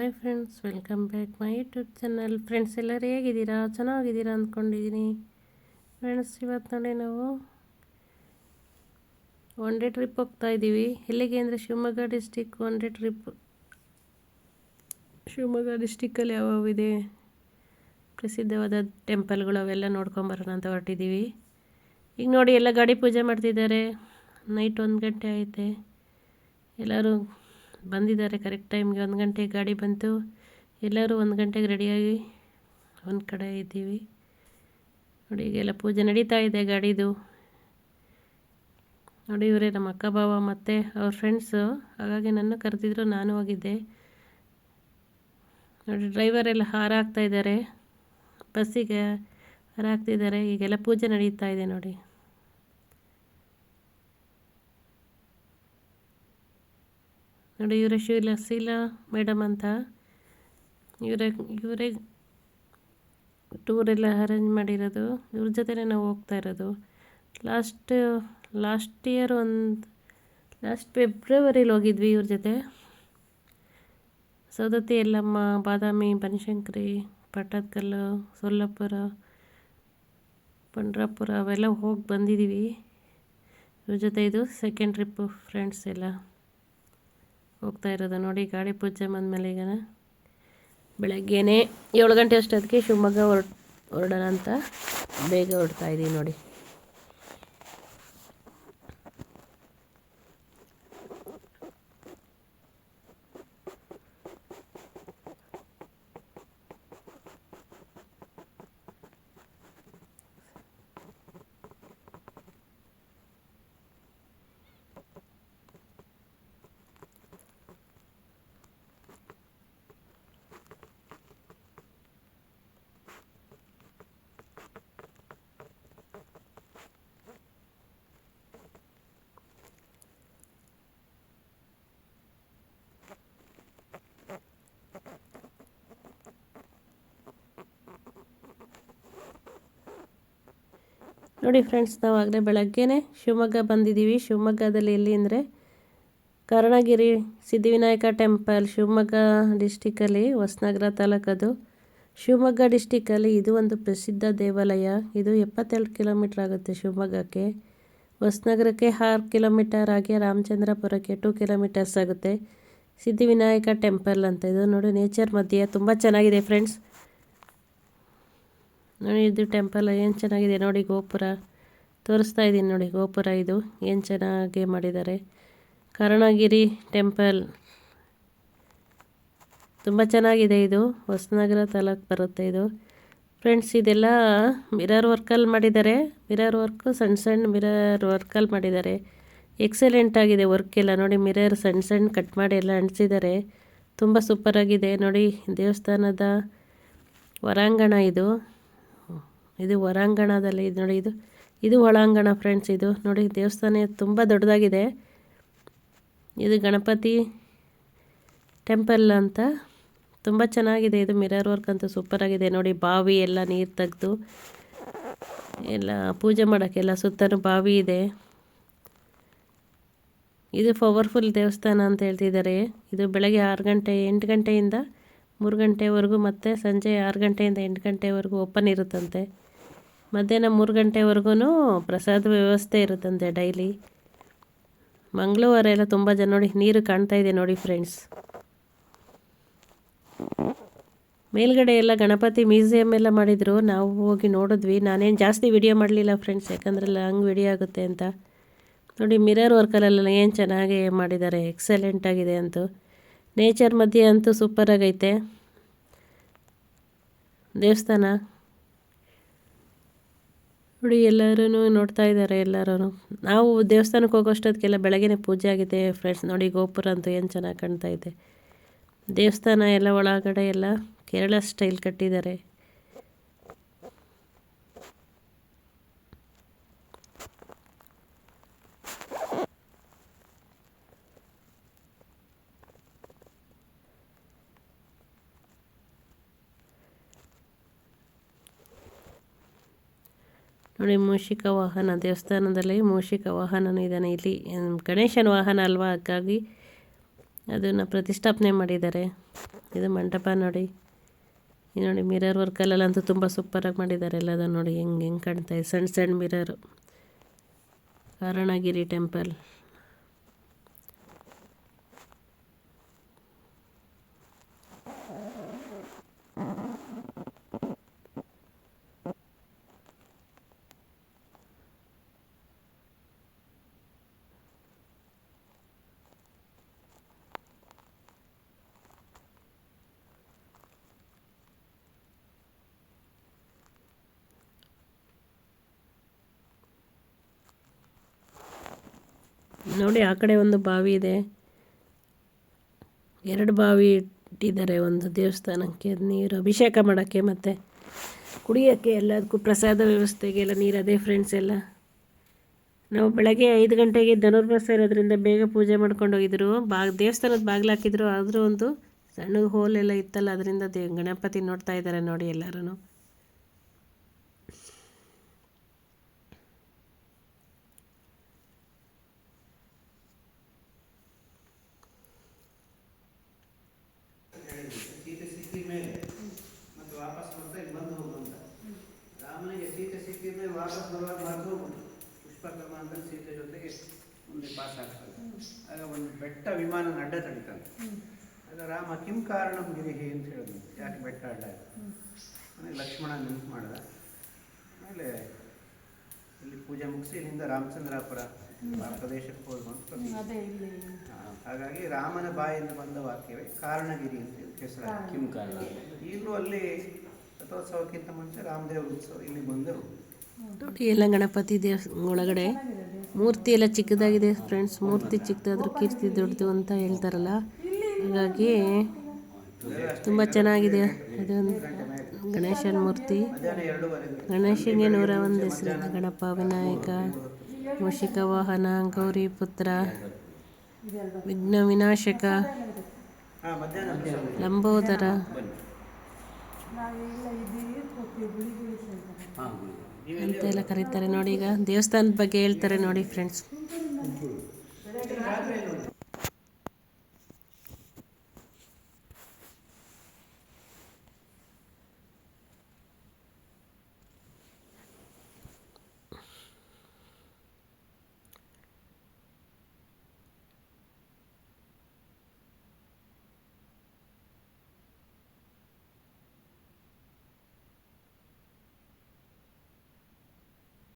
Hi friends welcome back my YouTube channel friends ಎಲ್ಲರೂ ಹೇಗಿದ್ದೀರಾ? ಚೆನ್ನಾಗಿದ್ದೀರಾ ಅಂದ್ಕೊಂಡಿದ್ದೀನಿ. ಫ್ರೆಂಡ್ಸ್ ಇವತ್ತು ನೋಡಿ ನಾವು ಒನ್ ಡೇ ಟ್ರಿಪ್ ಹೋಗ್ತಾ ಇದ್ದೀವಿ. ಎಲ್ಲಿಗೆ ಅಂದರೆ Shivamogga district one day trip Shivamogga ಡಿಸ್ಟಿಕ್ಕಲ್ಲಿ ಯಾವ್ಯಾವಿದೆ ಪ್ರಸಿದ್ಧವಾದ ಟೆಂಪಲ್ಗಳು ಅವೆಲ್ಲ ನೋಡ್ಕೊಂಬರೋಣ ಅಂತ ಹೊರಟಿದ್ದೀವಿ. ಈಗ ನೋಡಿ, ಎಲ್ಲ ಗಾಡಿ ಪೂಜೆ ಮಾಡ್ತಿದ್ದಾರೆ. ನೈಟ್ ಒಂದು ಗಂಟೆ ಐತೆ ಎಲ್ಲರೂ ಬಂದಿದ್ದಾರೆ ಕರೆಕ್ಟ್ ಟೈಮ್ಗೆ ಒಂದು ಗಂಟೆಗೆ ಗಾಡಿ ಬಂತು. ಎಲ್ಲರೂ ಒಂದು ಗಂಟೆಗೆ ರೆಡಿಯಾಗಿ ಒಂದು ಕಡೆ ಇದ್ದೀವಿ. ನೋಡಿ, ಈಗೆಲ್ಲ ಪೂಜೆ ನಡೀತಾ ಇದೆ ಗಾಡಿದು. ನೋಡಿ, ಇವರೇ ನಮ್ಮ ಅಕ್ಕ ಬಾವ ಮತ್ತು ಅವ್ರ ಫ್ರೆಂಡ್ಸು ಹಾಗಾಗಿ ನನ್ನ ಕರೆದಿದ್ರು ನಾನು ಹೋಗಿದ್ದೆ. ನೋಡಿ ಡ್ರೈವರ್ ಎಲ್ಲ ಹಾರ ಹಾಕ್ತಾ ಇದ್ದಾರೆ. ಬಸ್ಸಿಗೆ ಹಾರ ಹಾಕ್ತಿದ್ದಾರೆ. ಈಗೆಲ್ಲ ಪೂಜೆ ನಡೀತಾ ಇದೆ ನೋಡಿ. ನೋಡಿ, ಇವರೇ ಶೀಲ ಶೀಲಾ ಮೇಡಮ್ ಅಂತ. ಇವರೇ ಇವರೇ ಟೂರೆಲ್ಲ ಅರೇಂಜ್ ಮಾಡಿರೋದು. ಇವ್ರ ಜೊತೆನೇ ನಾವು ಹೋಗ್ತಾ ಇರೋದು. ಲಾಸ್ಟ್ ಲಾಸ್ಟ್ ಇಯರ್ ಒಂದು ಲಾಸ್ಟ್ ಫೆಬ್ರವರಿಲಿ ಹೋಗಿದ್ವಿ ಇವ್ರ ಜೊತೆ. ಸೌದತ್ತಿ ಎಲ್ಲಮ್ಮ ಬಾದಾಮಿ, ಬನಶಂಕರಿ, ಪಟ್ಟದಕಲ್ಲು, ಸೊಲ್ಲಾಪುರ, ಪಂಡ್ರಾಪುರ ಅವೆಲ್ಲ ಹೋಗಿ ಬಂದಿದ್ದೀವಿ ಇವ್ರ ಜೊತೆ ಇದು ಸೆಕೆಂಡ್ ಟ್ರಿಪ್ಪು ಫ್ರೆಂಡ್ಸ್ ಎಲ್ಲ. ಹೋಗ್ತಾ ಇರೋದು ನೋಡಿ, ಗಾಡಿ ಪೂಜೆ ಬಂದಮೇಲೆ ಈಗ ಬೆಳಗ್ಗೆನೇ ಏಳು ಗಂಟೆ ಅಷ್ಟೊತ್ತಿಗೆ ಶಿವಮೊಗ್ಗ ಹೊರ ಹೊರಡೋಣ ಅಂತ ಬೇಗ ಹೊರಡ್ತಾ ಇದ್ದೀವಿ ನೋಡಿ. ನೋಡಿ ಫ್ರೆಂಡ್ಸ್ ನಾವು ಆಗಲೇ ಬೆಳಗ್ಗೆನೇ ಶಿವಮೊಗ್ಗ ಬಂದಿದ್ದೀವಿ. ಶಿವಮೊಗ್ಗದಲ್ಲಿ ಎಲ್ಲಿ ಅಂದರೆ ಕರ್ಣಗಿರಿ ಸಿದ್ಧಿವಿನಾಯಕ ಟೆಂಪಲ್ ಶಿವಮೊಗ್ಗ ಡಿಸ್ಟಿಕಲ್ಲಿ ಹೊಸನಗರ ತಾಲೂಕದು. ಶಿವಮೊಗ್ಗ ಡಿಸ್ಟಿಕಲ್ಲಿ ಇದು ಒಂದು ಪ್ರಸಿದ್ಧ ದೇವಾಲಯ. ಇದು ಎಪ್ಪತ್ತೆರಡು ಕಿಲೋಮೀಟರ್ ಆಗುತ್ತೆ ಶಿವಮೊಗ್ಗಕ್ಕೆ. ಹೊಸನಗರಕ್ಕೆ ಆರು ಕಿಲೋಮೀಟರ್ ಆಗಿ ರಾಮಚಂದ್ರಪುರಕ್ಕೆ ಟೂ ಕಿಲೋಮೀಟರ್ಸ್ ಆಗುತ್ತೆ. ಸಿದ್ಧಿವಿನಾಯಕ ಟೆಂಪಲ್ ಅಂತ ಇದು ನೋಡಿ, ನೇಚರ್ ಮಧ್ಯೆ ತುಂಬ ಚೆನ್ನಾಗಿದೆ ಫ್ರೆಂಡ್ಸ್. ನೋಡಿ, ಇದು ಟೆಂಪಲ್ ಏನು ಚೆನ್ನಾಗಿದೆ ನೋಡಿ, ಗೋಪುರ. ತೋರಿಸ್ತಾ ಇದ್ದೀನಿ ನೋಡಿ, ಗೋಪುರ ಇದು. ಏನು ಚೆನ್ನಾಗಿ ಮಾಡಿದ್ದಾರೆ. ಕರ್ಣಗಿರಿ ಟೆಂಪಲ್. ತುಂಬ ಚೆನ್ನಾಗಿದೆ ಇದು. ಹೊಸನಗರ ತಾಲೂಕು ಬರುತ್ತೆ ಇದು. ಫ್ರೆಂಡ್ಸ್, ಇದೆಲ್ಲ ಮಿರರ್ ವರ್ಕಲ್ಲಿ ಮಾಡಿದ್ದಾರೆ. ಮಿರರ್ ವರ್ಕು ಸಣ್ಣ ಸಣ್ಣ ಮಿರರ್ ವರ್ಕಲ್ಲಿ ಮಾಡಿದ್ದಾರೆ. ಎಕ್ಸಲೆಂಟ್ ಆಗಿದೆ ವರ್ಕ್ ಎಲ್ಲ. ನೋಡಿ, ಮಿರರ್ ಸಣ್ಣ ಸಣ್ಣ ಕಟ್ ಮಾಡಿ ಎಲ್ಲ ಅಂಟಿಸಿದ್ದಾರೆ. ತುಂಬ ಸೂಪರಾಗಿದೆ ನೋಡಿ, ದೇವಸ್ಥಾನದ ಹೊರಾಂಗಣ ಇದು. ಇದು ಹೊರಾಂಗಣದಲ್ಲಿ ಇದು ನೋಡಿ, ಇದು ಇದು ಒಳಾಂಗಣ ಫ್ರೆಂಡ್ಸ್ ಇದು ನೋಡಿ, ದೇವಸ್ಥಾನ ತುಂಬ ದೊಡ್ಡದಾಗಿದೆ. ಇದು ಗಣಪತಿ ಟೆಂಪಲ್ ಅಂತ ತುಂಬ ಚೆನ್ನಾಗಿದೆ. ಇದು ಮಿರರ್ ವರ್ಕ್ ಅಂತೂ ಸೂಪರಾಗಿದೆ ನೋಡಿ, ಬಾವಿ ಎಲ್ಲ ನೀರು ತೆಗೆದು, ಎಲ್ಲ ಪೂಜೆ ಮಾಡೋಕ್ಕೆಲ್ಲ ಸುತ್ತಲೂ ಬಾವಿ ಇದೆ. ಇದು ಪವರ್ಫುಲ್ ದೇವಸ್ಥಾನ ಅಂತ ಹೇಳ್ತಿದ್ದಾರೆ. ಇದು ಬೆಳಗ್ಗೆ ಆರು ಗಂಟೆ, ಎಂಟು ಗಂಟೆಯಿಂದ ಮೂರು ಗಂಟೆವರೆಗೂ ಮತ್ತು ಸಂಜೆ ಆರು ಗಂಟೆಯಿಂದ ಎಂಟು ಗಂಟೆವರೆಗೂ ಓಪನ್ ಇರುತ್ತಂತೆ. ಮಧ್ಯಾಹ್ನ ಮೂರು ಗಂಟೆವರೆಗೂ ಪ್ರಸಾದ ವ್ಯವಸ್ಥೆ ಇರುತ್ತಂತೆ ಡೈಲಿ. ಮಂಗಳವಾರ ಎಲ್ಲ ತುಂಬ ಜನ ನೋಡಿ, ನೀರು ಕಾಣ್ತಾ ಇದೆ ನೋಡಿ ಫ್ರೆಂಡ್ಸ್. ಮೇಲ್ಗಡೆ ಎಲ್ಲ ಗಣಪತಿ ಮ್ಯೂಸಿಯಮ್ ಎಲ್ಲ ಮಾಡಿದರು. ನಾವು ಹೋಗಿ ನೋಡಿದ್ವಿ. ನಾನೇನು ಜಾಸ್ತಿ ವಿಡಿಯೋ ಮಾಡಲಿಲ್ಲ ಫ್ರೆಂಡ್ಸ್, ಯಾಕಂದ್ರೆ ಹಂಗೆ ವಿಡಿಯೋ ಆಗುತ್ತೆ ಅಂತ. ನೋಡಿ, ಮಿರರ್ ವರ್ಕಲ್ಲೆಲ್ಲ ಏನು ಚೆನ್ನಾಗಿ ಮಾಡಿದ್ದಾರೆ. ಎಕ್ಸಲೆಂಟ್ ಆಗಿದೆ ಅಂತೂ. ನೇಚರ್ ಮಧ್ಯೆ ಅಂತೂ ಸೂಪರಾಗೈತೆ ದೇವಸ್ಥಾನ. ನೋಡಿ ಎಲ್ಲರೂ ನೋಡ್ತಾ ಇದ್ದಾರೆ ಎಲ್ಲರೂ ನಾವು ದೇವಸ್ಥಾನಕ್ಕೆ ಹೋಗೋಷ್ಟೊತ್ತಿಗೆಲ್ಲ ಬೆಳಗ್ಗೆ ಪೂಜೆ ಆಗಿದೆ ಫ್ರೆಂಡ್ಸ್ ನೋಡಿ, ಗೋಪುರ ಅಂತೂ ಏನು ಚೆನ್ನಾಗಿ ಕಾಣ್ತಾ ಇದೆ. ದೇವಸ್ಥಾನ ಎಲ್ಲ ಒಳಗಡೆ ಎಲ್ಲ ಕೇರಳ ಸ್ಟೈಲ್ ಕಟ್ಟಿದ್ದಾರೆ. ನೋಡಿ, ಮೂಷಿಕ ವಾಹನ, ದೇವಸ್ಥಾನದಲ್ಲಿ ಮೂಷಿಕ ವಾಹನನೂ ಇದ್ದಾನೆ ಇಲ್ಲಿ. ಗಣೇಶನ ವಾಹನ ಅಲ್ವಾ? ಹಾಗಾಗಿ ಅದನ್ನು ಪ್ರತಿಷ್ಠಾಪನೆ ಮಾಡಿದ್ದಾರೆ. ಇದು ಮಂಟಪ ನೋಡಿ. ಇದು ನೋಡಿ, ಮಿರರ್ ವರ್ಕಲ್ಲಂತೂ ತುಂಬ ಸೂಪರಾಗಿ ಮಾಡಿದ್ದಾರೆ ಎಲ್ಲದ ನೋಡಿ. ಹೆಂಗೆ ಹೆಂಗೆ ಕಾಣ್ತಾ ಇದೆ. ಸಣ್ಣ ಸಣ್ಣ ಮಿರರು. ಕಾರಣಗಿರಿ ಟೆಂಪಲ್. ನೋಡಿ, ಆ ಕಡೆ ಒಂದು ಬಾವಿ ಇದೆ. ಎರಡು ಬಾವಿ ಇಟ್ಟಿದ್ದಾರೆ ಒಂದು ದೇವಸ್ಥಾನಕ್ಕೆ, ನೀರು ಅಭಿಷೇಕ ಮಾಡೋಕ್ಕೆ ಮತ್ತು ಕುಡಿಯೋಕ್ಕೆ ಎಲ್ಲದಕ್ಕೂ ಪ್ರಸಾದ ವ್ಯವಸ್ಥೆಗೆ ಎಲ್ಲ ನೀರು ಅದೇ ಫ್ರೆಂಡ್ಸ್ ಎಲ್ಲ. ನಾವು ಬೆಳಗ್ಗೆ ಐದು ಗಂಟೆಗೆ ಧನುರ್ಮಾಸ ಇರೋದ್ರಿಂದ ಬೇಗ ಪೂಜೆ ಮಾಡ್ಕೊಂಡು ಹೋಗಿದ್ರು. ಬಾ ದೇವಸ್ಥಾನದ ಬಾಗಿಲು ಹಾಕಿದ್ರು. ಆದರೂ ಒಂದು ಸಣ್ಣ ಹೋಲ್ ಎಲ್ಲ ಇತ್ತಲ್ಲ, ಅದರಿಂದ ದೇ, ಗಣಪತಿ ನೋಡ್ತಾ ಇದ್ದಾರೆ ನೋಡಿ ಎಲ್ಲರೂ ಅಂತ ಸೀತೆ ಜೊತೆಗೆ ಮುಂದೆ ಪಾಸ್ ಆಗ್ತದೆ. ಆಗ ಒಂದು ಬೆಟ್ಟ ವಿಮಾನ ಅಡ್ಡ ತಡಿತಾನೆ ಆಗ ರಾಮ ಕಿಂ ಕಾರಣಂ ಗಿರಿಹಿ ಅಂತ ಹೇಳಿದ್ರು. ಯಾಕೆ ಬೆಟ್ಟ ಅಡ್ಡ ಆಯ್ತು? ಆಮೇಲೆ ಲಕ್ಷ್ಮಣ ನೆನಪು ಮಾಡ್ದ. ಆಮೇಲೆ ಇಲ್ಲಿ ಪೂಜೆ ಮುಗಿಸಿ ಇಲ್ಲಿಂದ ರಾಮಚಂದ್ರಾಪುರ ಪ್ರದೇಶಕ್ಕೆ ಹೋದ. ಹಾಗಾಗಿ ರಾಮನ ಬಾಯಿಂದ ಬಂದ ವಾಕ್ಯವೇ ಕಾರಣಗಿರಿ ಅಂತ ಹೆಸರು ಕಿಂ ಕಾರಣ. ಈಗಲೂ ಅಲ್ಲಿ ರಥೋತ್ಸವಕ್ಕಿಂತ ಮುಂಚೆ ರಾಮದೇವ ಉತ್ಸವ ಇಲ್ಲಿ ಬಂದರು ಎಲ್ಲ ಗಣಪತಿ ದೇವ ಒಳಗಡೆ ಮೂರ್ತಿ ಎಲ್ಲ ಚಿಕ್ಕದಾಗಿದೆ ಫ್ರೆಂಡ್ಸ್ ಮೂರ್ತಿ ಚಿಕ್ಕದಾದ್ರೂ ಕೀರ್ತಿ ದೊಡ್ಡದು ಅಂತ ಹೇಳ್ತಾರಲ್ಲ. ಹಾಗಾಗಿ ತುಂಬ ಚೆನ್ನಾಗಿದೆ. ಇದೊಂದು ಗಣೇಶನ ಮೂರ್ತಿ. ಗಣೇಶನಿಗೆ ನೂರ ಒಂದು ಹೆಸರು ಗಣಪ ವಿನಾಯಕ, ಮೂಷಿಕ, ವಾಹನ, ಗೌರಿ, ಪುತ್ರ, ವಿಘ್ನ, ವಿನಾಶಕ, ಲಂಬೋದರ. ಬನ್ನಿ ಹಾಂ ಅಂತ ಎಲ್ಲ ಕರೀತಾರೆ ನೋಡಿ ಈಗ ದೇವಸ್ಥಾನದ ಬಗ್ಗೆ ಹೇಳ್ತಾರೆ ನೋಡಿ ಫ್ರೆಂಡ್ಸ್ ರಾತ್ರಿ